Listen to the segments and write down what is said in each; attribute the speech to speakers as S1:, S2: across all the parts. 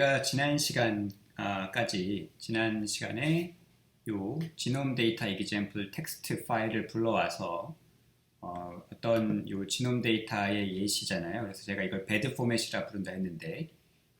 S1: 제가 지난 시간까지 지난 시간에 요 지놈 데이터 이그젠플 텍스트 파일을 불러와서 어, 어떤 요 지놈 데이터의 예시잖아요. 그래서 제가 이걸 배드 포맷이라 부른다 했는데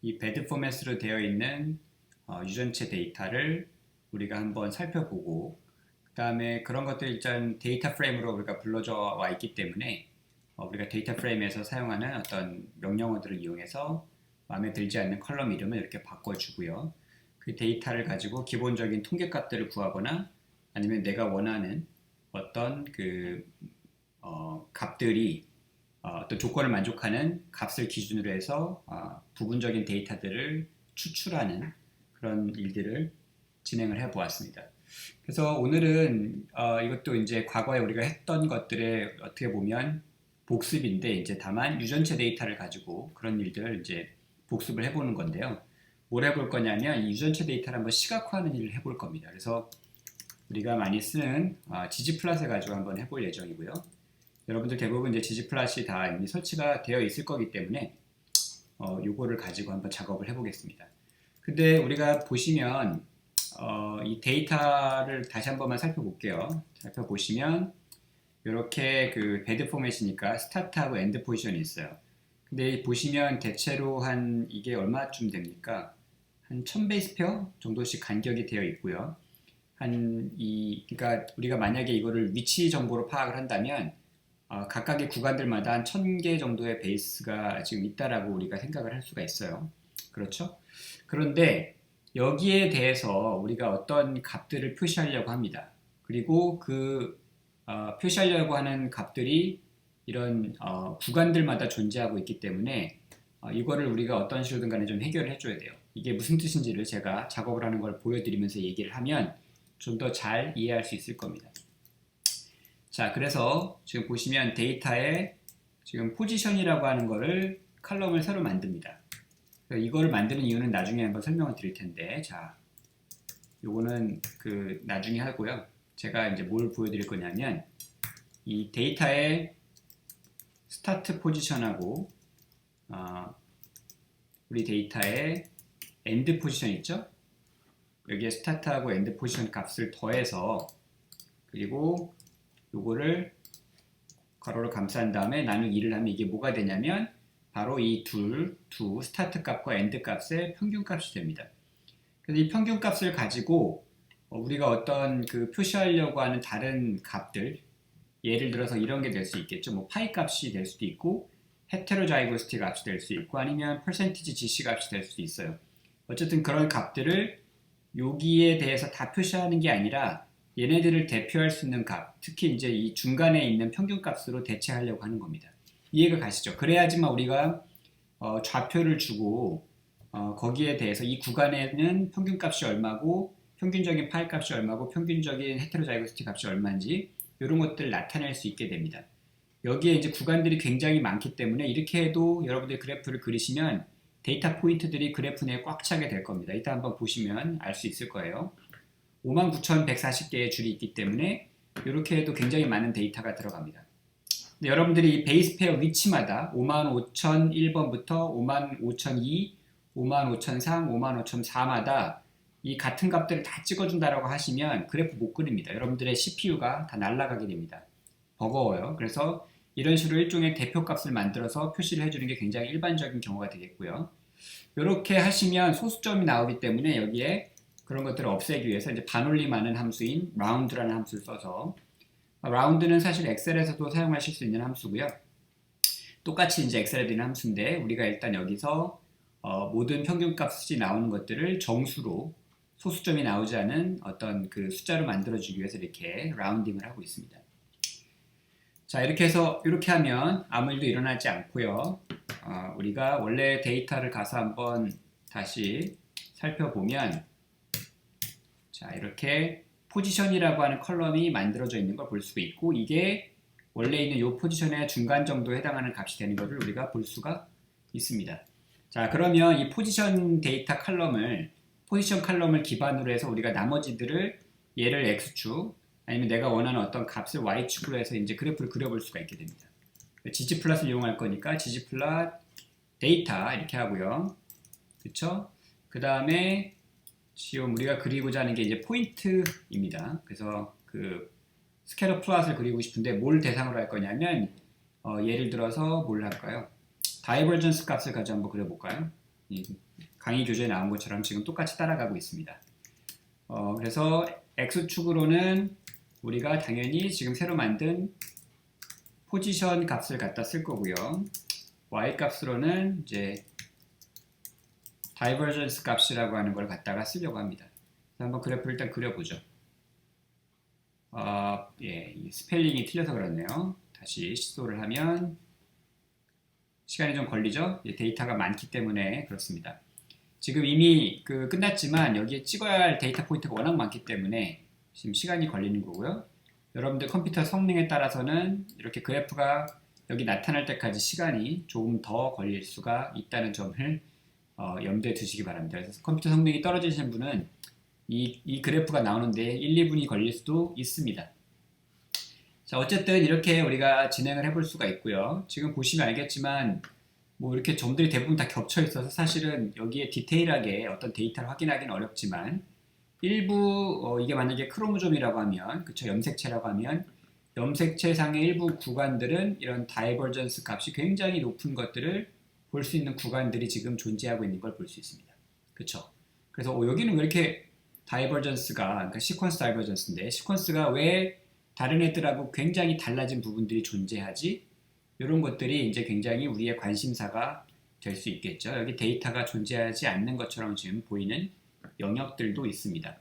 S1: 이 배드 포맷으로 되어 있는 어, 유전체 데이터를 우리가 한번 살펴보고 그 다음에 그런 것들 일단 데이터 프레임으로 우리가 불러져 와 있기 때문에 어, 우리가 데이터 프레임에서 사용하는 어떤 명령어들을 이용해서 마음에 들지 않는 컬럼 이름을 이렇게 바꿔주고요. 그 데이터를 가지고 기본적인 통계값들을 구하거나 아니면 내가 원하는 어떤 그 어, 값들이 어, 떤 조건을 만족하는 값을 기준으로 해서 어, 부분적인 데이터들을 추출하는 그런 일들을 진행을 해 보았습니다. 그래서 오늘은 어, 이것도 이제 과거에 우리가 했던 것들의 어떻게 보면 복습인데 이제 다만 유전체 데이터를 가지고 그런 일들을 이제 복습을 해보는 건데요. 뭘 해볼 거냐면 이 유전체 데이터를 한번 시각화하는 일을 해볼 겁니다. 그래서 우리가 많이 쓰는 아, 지지 플랫을 가지고 한번 해볼 예정이고요. 여러분들 대부분 이제 지지 플랫이 다 이미 설치가 되어 있을 거기 때문에 어, 요거를 가지고 한번 작업을 해보겠습니다. 근데 우리가 보시면 어, 이 데이터를 다시 한 번만 살펴볼게요. 살펴보시면 이렇게 그 베드 포맷이니까 스타트하고 엔드 포지션이 있어요. 근데 보시면 대체로 한 이게 얼마쯤 됩니까? 한 1000베이스페어 정도씩 간격이 되어 있고요. 한 이 그러니까 우리가 만약에 이거를 위치 정보로 파악을 한다면 어, 각각의 구간들마다 한 1000개 정도의 베이스가 지금 있다라고 우리가 생각을 할 수가 있어요. 그렇죠? 그런데 여기에 대해서 우리가 어떤 값들을 표시하려고 합니다. 그리고 그 어, 표시하려고 하는 값들이 이런 어, 구간들마다 존재하고 있기 때문에 어, 이거를 우리가 어떤 식으로든 간에 좀 해결을 해줘야 돼요. 이게 무슨 뜻인지를 제가 작업을 하는 걸 보여드리면서 얘기를 하면 좀 더 잘 이해할 수 있을 겁니다. 자, 그래서 지금 보시면 데이터에 지금 포지션이라고 하는 거를 칼럼을 새로 만듭니다. 이거를 만드는 이유는 나중에 한번 설명을 드릴 텐데, 자, 요거는 그 나중에 하고요. 제가 이제 뭘 보여드릴 거냐면 이 데이터의 스타트 포지션하고 어, 우리 데이터의 엔드 포지션 있죠? 여기에 스타트하고 엔드 포지션 값을 더해서 그리고 요거를 괄호로 감싼 다음에 나누기 2를 하면 이게 뭐가 되냐면 바로 이 둘, 두 스타트 값과 엔드 값의 평균 값이 됩니다. 그래서 이 평균 값을 가지고 우리가 어떤 그 표시하려고 하는 다른 값들 예를 들어서 이런 게 될 수 있겠죠. 뭐 파이 값이 될 수도 있고 헤테로자이고스티 값이 될 수 있고 아니면 퍼센티지 GC 값이 될 수도 있어요. 어쨌든 그런 값들을 여기에 대해서 다 표시하는 게 아니라 얘네들을 대표할 수 있는 값, 특히 이제 이 중간에 있는 평균 값으로 대체하려고 하는 겁니다. 이해가 가시죠? 그래야지만 우리가 어, 좌표를 주고 어, 거기에 대해서 이 구간에는 평균 값이 얼마고 평균적인 파이 값이 얼마고 평균적인 헤테로자이고스티 값이 얼마인지 이런 것들을 나타낼 수 있게 됩니다. 여기에 이제 구간들이 굉장히 많기 때문에 이렇게 해도 여러분들 그래프를 그리시면 데이터 포인트들이 그래프 내에 꽉 차게 될 겁니다. 이따 한번 보시면 알 수 있을 거예요. 59,140개의 줄이 있기 때문에 이렇게 해도 굉장히 많은 데이터가 들어갑니다. 여러분들이 이 베이스 페어 위치마다 55,001번부터 55,002, 55,003, 55,004마다 이 같은 값들을 다 찍어준다라고 하시면 그래프 못 그립니다. 여러분들의 CPU가 다 날아가게 됩니다. 버거워요. 그래서 이런 식으로 일종의 대표값을 만들어서 표시를 해주는 게 굉장히 일반적인 경우가 되겠고요. 이렇게 하시면 소수점이 나오기 때문에 여기에 그런 것들을 없애기 위해서 이제 반올림하는 함수인 round라는 함수를 써서 round는 사실 엑셀에서도 사용하실 수 있는 함수고요. 똑같이 이제 엑셀에 있는 함수인데 우리가 일단 여기서 어, 모든 평균값이 나오는 것들을 정수로 소수점이 나오지 않은 어떤 그 숫자로 만들어주기 위해서 이렇게 라운딩을 하고 있습니다. 자 이렇게 해서 이렇게 하면 아무 일도 일어나지 않고요. 어, 우리가 원래 데이터를 가서 한번 다시 살펴보면 자 이렇게 포지션이라고 하는 컬럼이 만들어져 있는 걸 볼 수가 있고 이게 원래 있는 이 포지션의 중간 정도에 해당하는 값이 되는 것을 우리가 볼 수가 있습니다. 자 그러면 이 포지션 데이터 컬럼을 포지션 칼럼을 기반으로 해서 우리가 나머지들을 얘를 x축 아니면 내가 원하는 어떤 값을 y축으로 해서 이제 그래프를 그려볼 수가 있게 됩니다. 지지 플랫을 이용할 거니까 지지 플랫 데이터 이렇게 하고요. 그쵸? 그 다음에 지금 우리가 그리고자 하는 게 이제 포인트입니다. 그래서 그 스케일러 플롯을 그리고 싶은데 뭘 대상으로 할 거냐면 어, 예를 들어서 뭘 할까요? 다이버전스 값을 가지고 한번 그려볼까요? 이 강의 교재에 나온 것처럼 지금 똑같이 따라가고 있습니다. 어, 그래서 x축으로는 우리가 당연히 지금 새로 만든 포지션 값을 갖다 쓸 거고요. y 값으로는 이제 다이버전스 값이라고 하는 걸 갖다가 쓰려고 합니다. 한번 그래프를 일단 그려보죠. 어, 예, 이 스펠링이 틀려서 그렇네요. 다시 시도를 하면 시간이 좀 걸리죠? 예, 데이터가 많기 때문에 그렇습니다. 지금 이미 그 끝났지만 여기에 찍어야 할 데이터 포인트가 워낙 많기 때문에 지금 시간이 걸리는 거고요. 여러분들 컴퓨터 성능에 따라서는 이렇게 그래프가 여기 나타날 때까지 시간이 조금 더 걸릴 수가 있다는 점을 어, 염두에 두시기 바랍니다. 그래서 컴퓨터 성능이 떨어지시는 분은 이, 이 그래프가 나오는데 1, 2분이 걸릴 수도 있습니다. 자, 어쨌든 이렇게 우리가 진행을 해볼 수가 있고요. 지금 보시면 알겠지만 뭐 이렇게 점들이 대부분 다 겹쳐 있어서 사실은 여기에 디테일하게 어떤 데이터를 확인하기는 어렵지만 일부 어, 이게 만약에 크로모점이라고 하면 그쵸 염색체라고 하면 염색체상의 일부 구간들은 이런 다이버전스 값이 굉장히 높은 것들을 볼 수 있는 구간들이 지금 존재하고 있는 걸 볼 수 있습니다. 그쵸 그래서 어, 여기는 왜 이렇게 다이버전스가 그러니까 시퀀스 다이버전스인데 시퀀스가 왜 다른 애들하고 굉장히 달라진 부분들이 존재하지? 이런 것들이 이제 굉장히 우리의 관심사가 될 수 있겠죠. 여기 데이터가 존재하지 않는 것처럼 지금 보이는 영역들도 있습니다.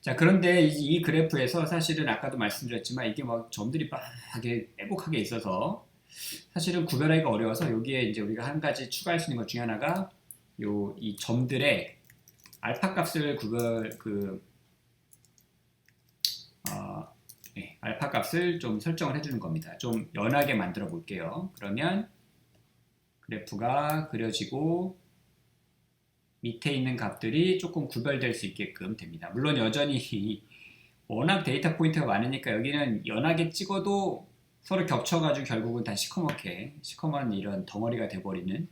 S1: 자, 그런데 이, 이 그래프에서 사실은 아까도 말씀드렸지만 이게 막 점들이 빡하게 빼곡하게 있어서 사실은 구별하기가 어려워서 여기에 이제 우리가 한 가지 추가할 수 있는 것 중에 하나가 요 이 점들의 알파 값을 구별 그 어, 네, 알파 값을 좀 설정을 해주는 겁니다. 좀 연하게 만들어 볼게요. 그러면 그래프가 그려지고 밑에 있는 값들이 조금 구별될 수 있게끔 됩니다. 물론 여전히 워낙 데이터 포인트가 많으니까 여기는 연하게 찍어도 서로 겹쳐가지고 결국은 다 시커멓게 시커먼 이런 덩어리가 돼버리는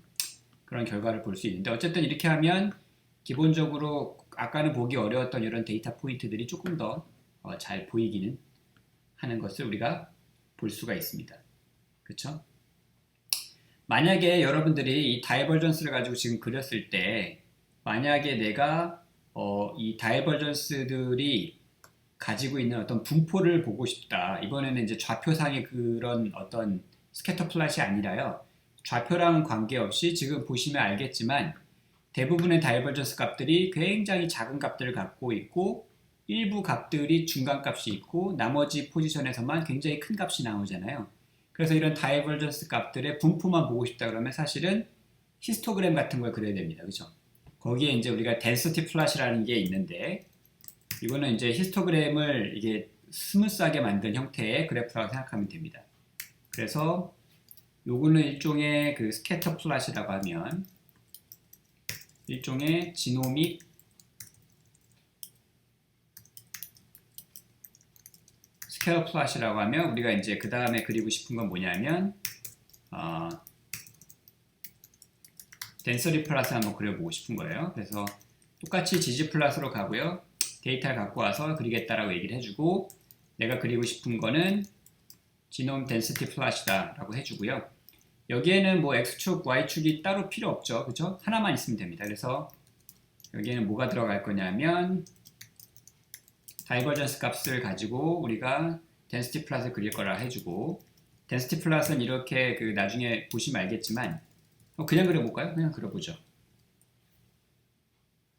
S1: 그런 결과를 볼 수 있는데 어쨌든 이렇게 하면 기본적으로 아까는 보기 어려웠던 이런 데이터 포인트들이 조금 더 잘 보이기는 하는 것을 우리가 볼 수가 있습니다. 그렇죠? 만약에 여러분들이 이 다이버전스를 가지고 지금 그렸을 때 만약에 내가 어, 이 다이버전스들이 가지고 있는 어떤 분포를 보고 싶다. 이번에는 이제 좌표상의 그런 어떤 스캐터 플랫이 아니라요. 좌표랑은 관계없이 지금 보시면 알겠지만 대부분의 다이버전스 값들이 굉장히 작은 값들을 갖고 있고 일부 값들이 중간 값이 있고 나머지 포지션에서만 굉장히 큰 값이 나오잖아요. 그래서 이런 다이버전스 값들의 분포만 보고 싶다 그러면 사실은 히스토그램 같은 걸 그려야 됩니다. 그죠? 거기에 이제 우리가 density 플롯이라는 게 있는데 이거는 이제 히스토그램을 이게 스무스하게 만든 형태의 그래프라고 생각하면 됩니다. 그래서 요거는 일종의 그 스캐터 플롯이라고 하면 일종의 지노믹 스퀘어 플롯이라고 하면 우리가 이제 그 다음에 그리고 싶은 건 뭐냐면 어, 덴서리 플롯을 한번 그려보고 싶은 거예요. 그래서 똑같이 지지 플롯으로 가고요. 데이터를 갖고 와서 그리겠다라고 얘기를 해주고 내가 그리고 싶은 거는 지놈 덴시티 플롯이다 라고 해주고요. 여기에는 뭐 X축, Y축이 따로 필요 없죠. 그죠? 하나만 있으면 됩니다. 그래서 여기에는 뭐가 들어갈 거냐면 다이버전스 값을 가지고 우리가 density 플롯을 그릴 거라 해주고 density 플롯은 이렇게 그 나중에 보시면 알겠지만 어, 그냥 그려볼까요? 그냥 그려보죠.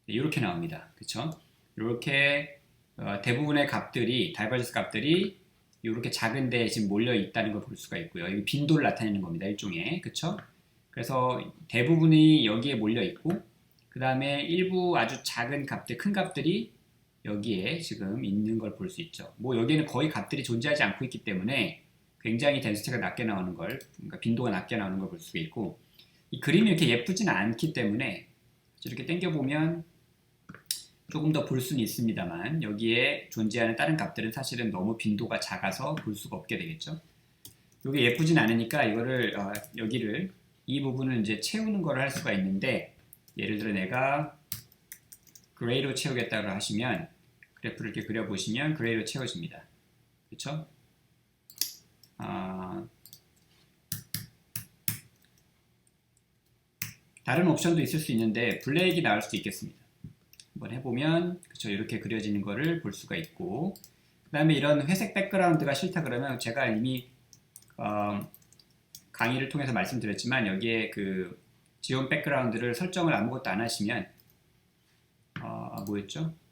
S1: 네, 이렇게 나옵니다. 그쵸? 이렇게 어, 대부분의 값들이 다이버전스 값들이 이렇게 작은데 지금 몰려 있다는 걸 볼 수가 있고요. 이 빈도를 나타내는 겁니다. 일종의 그쵸? 그래서 대부분이 여기에 몰려 있고 그 다음에 일부 아주 작은 값들, 큰 값들이 여기에 지금 있는 걸 볼 수 있죠. 뭐 여기에는 거의 값들이 존재하지 않고 있기 때문에 굉장히 덴시티가 낮게 나오는 걸, 그러니까 빈도가 낮게 나오는 걸 볼 수가 있고 이 그림이 이렇게 예쁘지는 않기 때문에 이렇게 당겨보면 조금 더 볼 수는 있습니다만 여기에 존재하는 다른 값들은 사실은 너무 빈도가 작아서 볼 수가 없게 되겠죠. 이게 예쁘진 않으니까 이거를 어, 여기를 이 부분을 이제 채우는 걸 할 수가 있는데 예를 들어 내가 그레이로 채우겠다고 하시면 그래프를 이렇게 그려보시면 그레이로 채워집니다. 그렇죠? 아, 다른 옵션도 있을 수 있는데 블랙이 나올 수도 있겠습니다. 한번 해보면 그렇죠 이렇게 그려지는 거를 볼 수가 있고 그 다음에 이런 회색 백그라운드가 싫다 그러면 제가 이미 어, 강의를 통해서 말씀드렸지만 여기에 그 지원 백그라운드를 설정을 아무것도 안 하시면 어, 뭐였죠?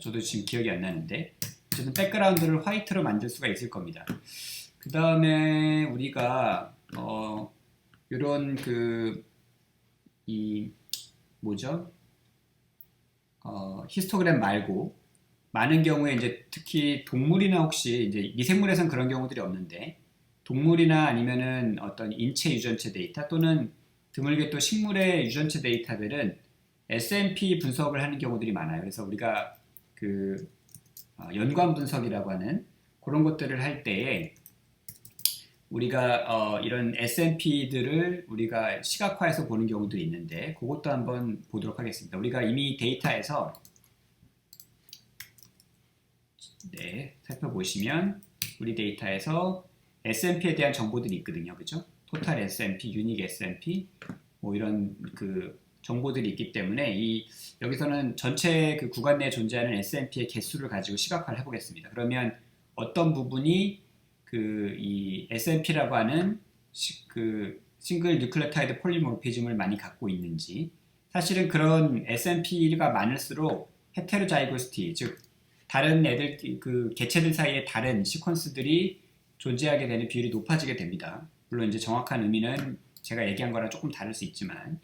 S1: 저도 지금 기억이 안 나는데 어쨌든 백그라운드를 화이트로 만들 수가 있을 겁니다. 그 다음에 우리가 어, 이런 그 이 뭐죠? 어, 히스토그램 말고 많은 경우에 이제 특히 동물이나 혹시 이제 미생물에선 그런 경우들이 없는데 동물이나 아니면은 어떤 인체 유전체 데이터 또는 드물게 또 식물의 유전체 데이터들은 SNP 분석을 하는 경우들이 많아요. 그래서 우리가 그 어, 연관 분석이라고 하는 그런 것들을 할 때에 우리가 어, 이런 S&P들을 우리가 시각화해서 보는 경우들이 있는데 그것도 한번 보도록 하겠습니다. 우리가 이미 데이터에서 네, 살펴보시면 우리 데이터에서 S&P에 대한 정보들이 있거든요. 그죠? 토탈 S&P, 유닉 S&P 뭐 이런 그 정보들이 있기 때문에 이 여기서는 전체 그 구간 내에 존재하는 S&P의 개수를 가지고 시각화를 해보겠습니다. 그러면 어떤 부분이 그 이 S&P라고 하는 시, 그 싱글 뉴클레타이드 폴리모피즘을 많이 갖고 있는지 사실은 그런 S&P가 많을수록 헤테로자이고스티 즉 다른 애들 그 개체들 사이에 다른 시퀀스들이 존재하게 되는 비율이 높아지게 됩니다. 물론 이제 정확한 의미는 제가 얘기한 거랑 조금 다를 수 있지만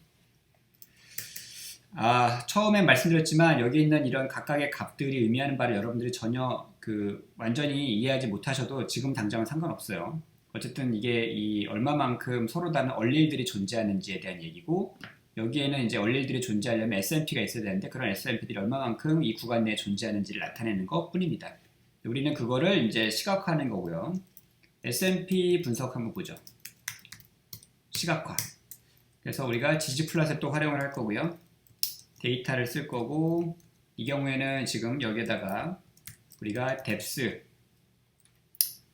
S1: 아, 처음에 말씀드렸지만 여기 있는 이런 각각의 값들이 의미하는 바를 여러분들이 전혀 그 완전히 이해하지 못하셔도 지금 당장은 상관없어요. 어쨌든 이게 이 얼마만큼 서로 다른 얼릴들이 존재하는지에 대한 얘기고 여기에는 이제 얼릴들이 존재하려면 S&P가 있어야 되는데 그런 S&P들이 얼마만큼 이 구간 내에 존재하는지를 나타내는 것 뿐입니다. 우리는 그거를 이제 시각화하는 거고요. S&P 분석 한번 보죠. 시각화. 그래서 우리가 지지 플랫을 또 활용을 할 거고요. 데이터를 쓸 거고 이 경우에는 지금 여기에다가 우리가 depth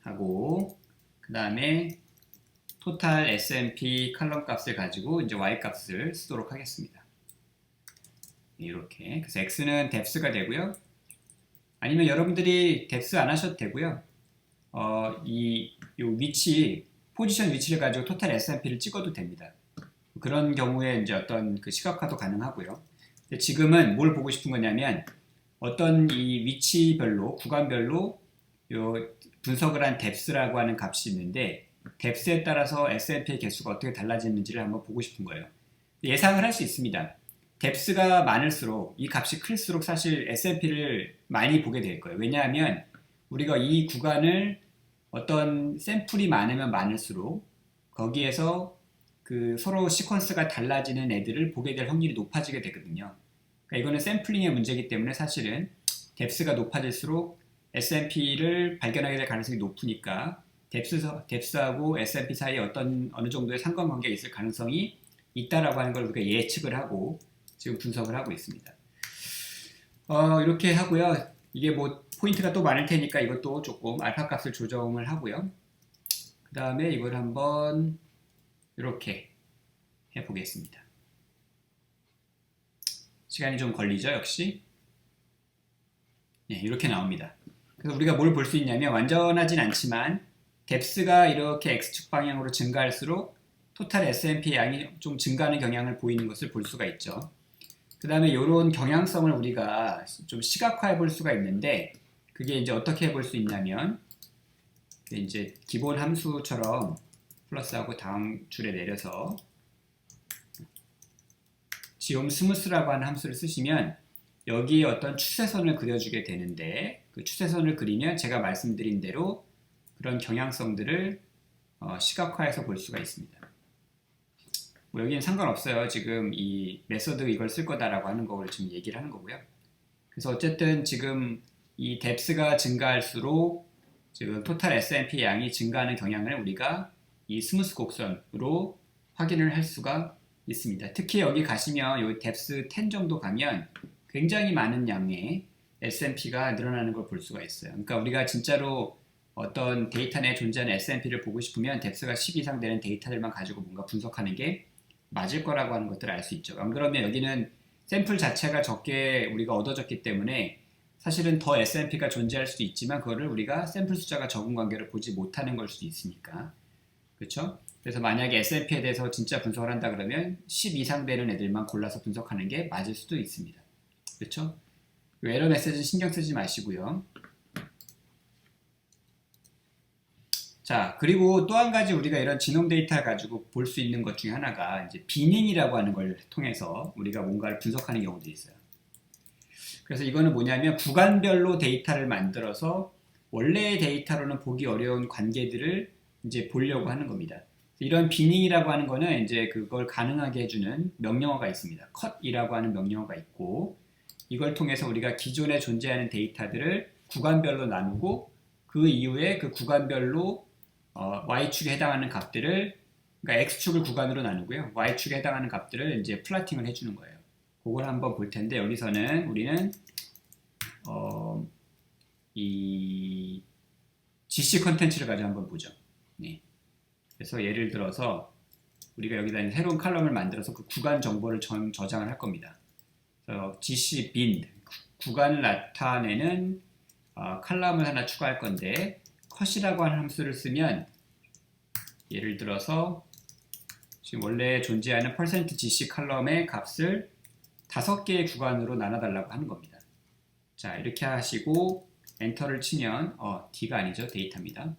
S1: 하고 그 다음에 토탈 S&P 칼럼 값을 가지고 이제 Y 값을 쓰도록 하겠습니다. 이렇게 그래서 X는 depth가 되고요. 아니면 여러분들이 depth 안 하셔도 되고요. 어, 이 위치 포지션 위치를 가지고 토탈 S&P를 찍어도 됩니다. 그런 경우에 이제 어떤 그 시각화도 가능하고요. 지금은 뭘 보고 싶은 거냐면 어떤 이 위치별로 구간별로 요 분석을 한 뎁스라고 하는 값이 있는데 뎁스에 따라서 S&P의 개수가 어떻게 달라지는지를 한번 보고 싶은 거예요. 예상을 할 수 있습니다. 뎁스가 많을수록 이 값이 클수록 사실 S&P를 많이 보게 될 거예요. 왜냐하면 우리가 이 구간을 어떤 샘플이 많으면 많을수록 거기에서 그 서로 시퀀스가 달라지는 애들을 보게 될 확률이 높아지게 되거든요. 그러니까 이거는 샘플링의 문제이기 때문에 사실은 뎁스가 높아질수록 S&P를 발견하게 될 가능성이 높으니까 뎁스, 뎁스하고 S&P 사이에 어떤 어느 정도의 상관관계가 있을 가능성이 있다라고 하는 걸 우리가 예측을 하고 지금 분석을 하고 있습니다. 어, 이렇게 하고요. 이게 뭐 포인트가 또 많을 테니까 이것도 조금 알파 값을 조정을 하고요. 그 다음에 이걸 한번 이렇게 해보겠습니다. 시간이 좀 걸리죠, 역시. 네, 이렇게 나옵니다. 그래서 우리가 뭘 볼 수 있냐면 완전하진 않지만 뎁스가 이렇게 x축 방향으로 증가할수록 토탈 S&P 양이 좀 증가하는 경향을 보이는 것을 볼 수가 있죠. 그 다음에 이런 경향성을 우리가 좀 시각화해 볼 수가 있는데 그게 이제 어떻게 해볼 수 있냐면 이제 기본 함수처럼 플러스하고 다음 줄에 내려서 지옴 스무스라고 하는 함수를 쓰시면 여기에 어떤 추세선을 그려주게 되는데 그 추세선을 그리면 제가 말씀드린 대로 그런 경향성들을 어, 시각화해서 볼 수가 있습니다. 뭐 여기는 상관없어요. 지금 이 메서드 이걸 쓸 거다라고 하는 거를 지금 얘기를 하는 거고요. 그래서 어쨌든 지금 이 뎁스가 증가할수록 지금 토탈 S&P 양이 증가하는 경향을 우리가 이 스무스 곡선으로 확인을 할 수가 있습니다. 특히 여기 가시면 요 뎁스 10 정도 가면 굉장히 많은 양의 S&P가 늘어나는 걸 볼 수가 있어요. 그러니까 우리가 진짜로 어떤 데이터 내에 존재하는 S&P를 보고 싶으면 뎁스가 10 이상 되는 데이터들만 가지고 뭔가 분석하는 게 맞을 거라고 하는 것들을 알 수 있죠. 안 그러면 여기는 샘플 자체가 적게 우리가 얻어졌기 때문에 사실은 더 S&P가 존재할 수도 있지만 그거를 우리가 샘플 숫자가 적은 관계로 보지 못하는 걸 수도 있으니까 그렇죠? 그래서 만약에 S&P에 대해서 진짜 분석을 한다 그러면 10 이상 되는 애들만 골라서 분석하는 게 맞을 수도 있습니다. 그렇죠? 에러 메시지 신경 쓰지 마시고요. 자, 그리고 또 한 가지 우리가 이런 지놈 데이터를 가지고 볼 수 있는 것 중에 하나가 이제 비닝이라고 하는 걸 통해서 우리가 뭔가를 분석하는 경우도 있어요. 그래서 이거는 뭐냐면 구간별로 데이터를 만들어서 원래의 데이터로는 보기 어려운 관계들을 이제 보려고 하는 겁니다. 이런 비닝이라고 하는 거는 이제 그걸 가능하게 해주는 명령어가 있습니다. cut이라고 하는 명령어가 있고 이걸 통해서 우리가 기존에 존재하는 데이터들을 구간별로 나누고 그 이후에 그 구간별로 어, y축에 해당하는 값들을 그러니까 x축을 구간으로 나누고요. y축에 해당하는 값들을 이제 플라팅을 해주는 거예요. 그걸 한번 볼 텐데 여기서는 우리는 어, 이 GC 컨텐츠를 가지고 한번 보죠. 네. 그래서 예를 들어서 우리가 여기다 새로운 칼럼을 만들어서 그 구간 정보를 전, 저장을 할 겁니다. 그래서 GC bin 구간을 나타내는 어, 칼럼을 하나 추가할 건데 컷이라고 하는 함수를 쓰면 예를 들어서 지금 원래 존재하는 %gc 칼럼의 값을 다섯 개의 구간으로 나눠달라고 하는 겁니다. 자 이렇게 하시고 엔터를 치면 어, D가 아니죠 데이터입니다.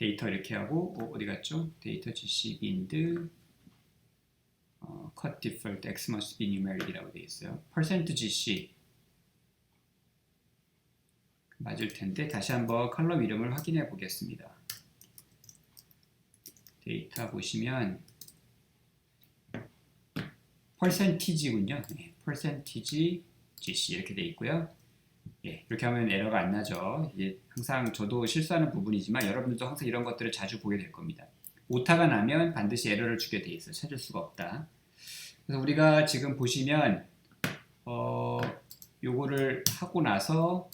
S1: 데이터 이렇게 하고 어, 디 갔죠? 데이터 gc bind 어, cut default x must be numeric이라고 되어 있어요. %gc 맞을 텐데 다시 한번 컬럼 이름을 확인해 보겠습니다. 데이터 보시면 퍼센티지군요. 네, 퍼센티지 GC 이렇게 돼 있고요. 예, 이렇게 하면 에러가 안 나죠. 이게 항상 저도 실수하는 부분이지만 여러분들도 항상 이런 것들을 자주 보게 될 겁니다. 오타가 나면 반드시 에러를 주게 돼 있어요. 찾을 수가 없다. 그래서 우리가 지금 보시면 어, 요거를 하고 나서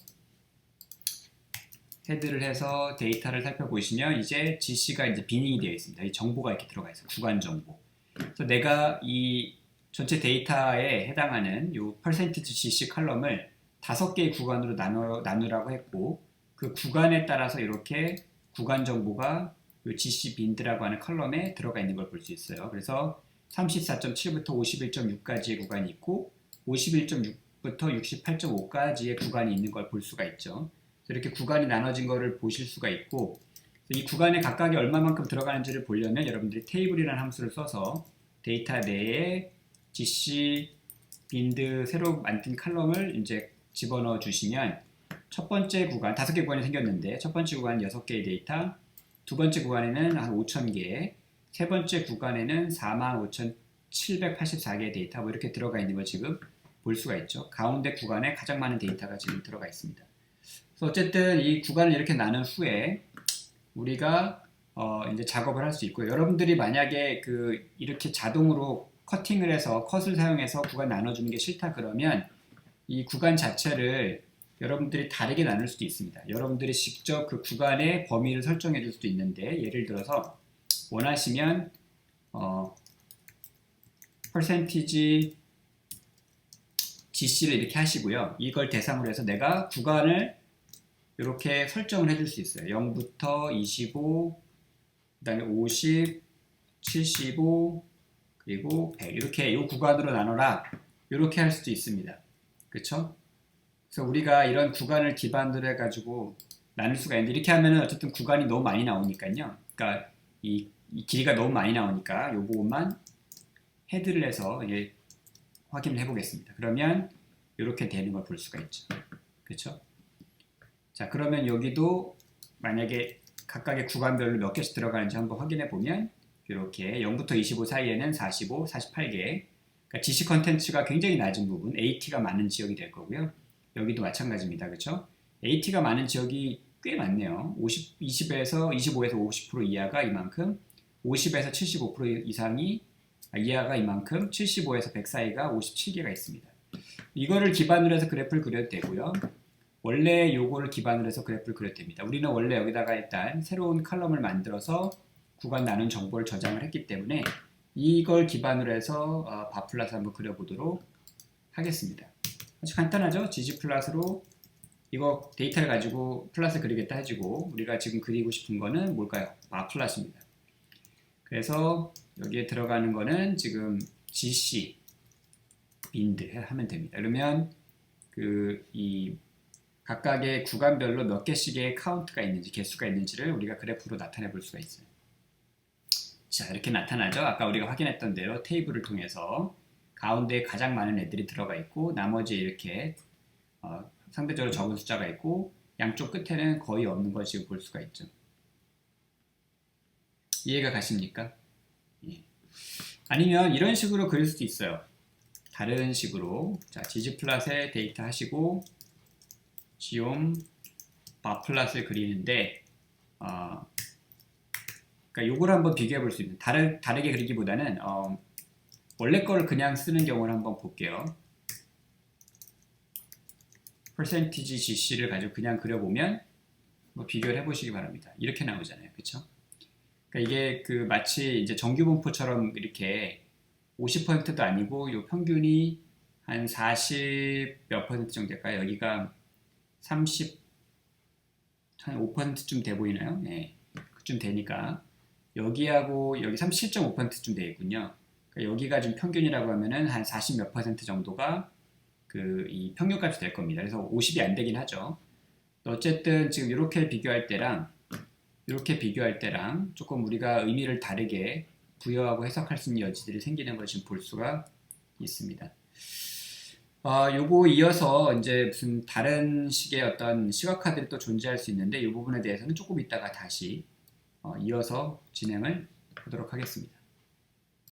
S1: 헤드를 해서 데이터를 살펴보시면 이제 GC가 이제 비닝이 되어 있습니다. 이 정보가 이렇게 들어가 있어요. 구간 정보. 그래서 내가 이 전체 데이터에 해당하는 이 퍼센티지 GC 칼럼을 다섯 개의 구간으로 나누, 나누라고 했고 그 구간에 따라서 이렇게 구간 정보가 이 GC 빈드라고 하는 컬럼에 들어가 있는 걸 볼 수 있어요. 그래서 34.7부터 51.6까지의 구간이 있고 51.6부터 68.5까지의 구간이 있는 걸 볼 수가 있죠. 이렇게 구간이 나눠진 거를 보실 수가 있고 이 구간에 각각이 얼마만큼 들어가는지를 보려면 여러분들이 테이블이라는 함수를 써서 데이터 내에 GC 빈드 새로 만든 칼럼을 이제 집어넣어 주시면 첫 번째 구간 다섯 개 구간이 생겼는데 첫 번째 구간 여섯 개의 데이터 두 번째 구간에는 한 5천 개, 세 번째 구간에는 45,784개의 데이터 뭐 이렇게 들어가 있는 걸 지금 볼 수가 있죠. 가운데 구간에 가장 많은 데이터가 지금 들어가 있습니다. 그래서 어쨌든 이 구간을 이렇게 나눈 후에 우리가 어 이제 작업을 할 수 있고요. 여러분들이 만약에 그 이렇게 자동으로 커팅을 해서 컷을 사용해서 구간 나눠주는 게 싫다 그러면 이 구간 자체를 여러분들이 다르게 나눌 수도 있습니다. 여러분들이 직접 그 구간의 범위를 설정해 줄 수도 있는데 예를 들어서 원하시면 어, percentage GC를 이렇게 하시고요. 이걸 대상으로 해서 내가 구간을 이렇게 설정을 해줄 수 있어요. 0부터 25, 그 다음에 50, 75, 그리고 100 이렇게 이 구간으로 나눠라 이렇게 할 수도 있습니다. 그렇죠? 그래서 우리가 이런 구간을 기반으로 해가지고 나눌 수가 있는데 이렇게 하면은 어쨌든 구간이 너무 많이 나오니까요. 그러니까 이, 이 길이가 너무 많이 나오니까 요 부분만 헤드를 해서 이제 확인을 해보겠습니다. 그러면 이렇게 되는 걸 볼 수가 있죠. 그렇죠? 자 그러면 여기도 만약에 각각의 구간별로 몇 개씩 들어가는지 한번 확인해 보면 이렇게 0부터 25 사이에는 45, 48개 그러니까 GC 컨텐츠가 굉장히 낮은 부분 AT가 많은 지역이 될 거고요 여기도 마찬가지입니다 그렇죠 AT가 많은 지역이 꽤 많네요 50, 20에서 25에서 50% 이하가 이만큼 50에서 75% 이상이 아, 이하가 이만큼 75에서 100 사이가 57개가 있습니다. 이거를 기반으로 해서 그래프를 그려도 되고요. 원래 요거를 기반으로 해서 그래프를 그려도 됩니다. 우리는 원래 여기다가 일단 새로운 칼럼을 만들어서 구간 나눈 정보를 저장을 했기 때문에 이걸 기반으로 해서 어, 바플라스 한번 그려보도록 하겠습니다. 아주 간단하죠? GG 플러스로 이거 데이터를 가지고 플러스 그리겠다 해주고 우리가 지금 그리고 싶은 거는 뭘까요? 바플라스입니다. 그래서 여기에 들어가는 거는 지금 GC 빈드 하면 됩니다. 그러면 그 이 각각의 구간별로 몇 개씩의 카운트가 있는지 개수가 있는지를 우리가 그래프로 나타내 볼 수가 있어요. 자 이렇게 나타나죠. 아까 우리가 확인했던 대로 테이블을 통해서 가운데에 가장 많은 애들이 들어가 있고 나머지 이렇게 어, 상대적으로 적은 숫자가 있고 양쪽 끝에는 거의 없는 것을 볼 수가 있죠. 이해가 가십니까? 예. 아니면 이런 식으로 그릴 수도 있어요. 다른 식으로 자 지지 플랫에 데이터 하시고 지옴 바플랫을 그리는데 어, 그러니까 요걸 한번 비교해 볼 수 있는 다르, 다르게 그리기보다는 어, 원래 거를 그냥 쓰는 경우를 한번 볼게요. percentage cc를 가지고 그냥 그려보면 뭐 비교를 해보시기 바랍니다. 이렇게 나오잖아요, 그렇죠? 그러니까 이게 그 마치 이제 정규 분포처럼 이렇게 50%도 아니고 요 평균이 한 40 몇 퍼센트 정도 될까요? 여기가 30 한 5%쯤 돼 보이나요? 네, 그쯤 되니까 여기하고 여기 37.5%쯤 되겠군요. 그러니까 여기가 좀 평균이라고 하면은 한 40 몇 퍼센트 정도가 그 이 평균값이 될 겁니다. 그래서 50이 안 되긴 하죠. 어쨌든 지금 이렇게 비교할 때랑 이렇게 비교할 때랑 조금 우리가 의미를 다르게 부여하고 해석할 수 있는 여지들이 생기는 걸 지금 볼 수가 있습니다. 어, 요거 이어서 이제 무슨 다른 식의 어떤 시각화들이 또 존재할 수 있는데 이 부분에 대해서는 조금 이따가 다시 어, 이어서 진행을 하도록 하겠습니다.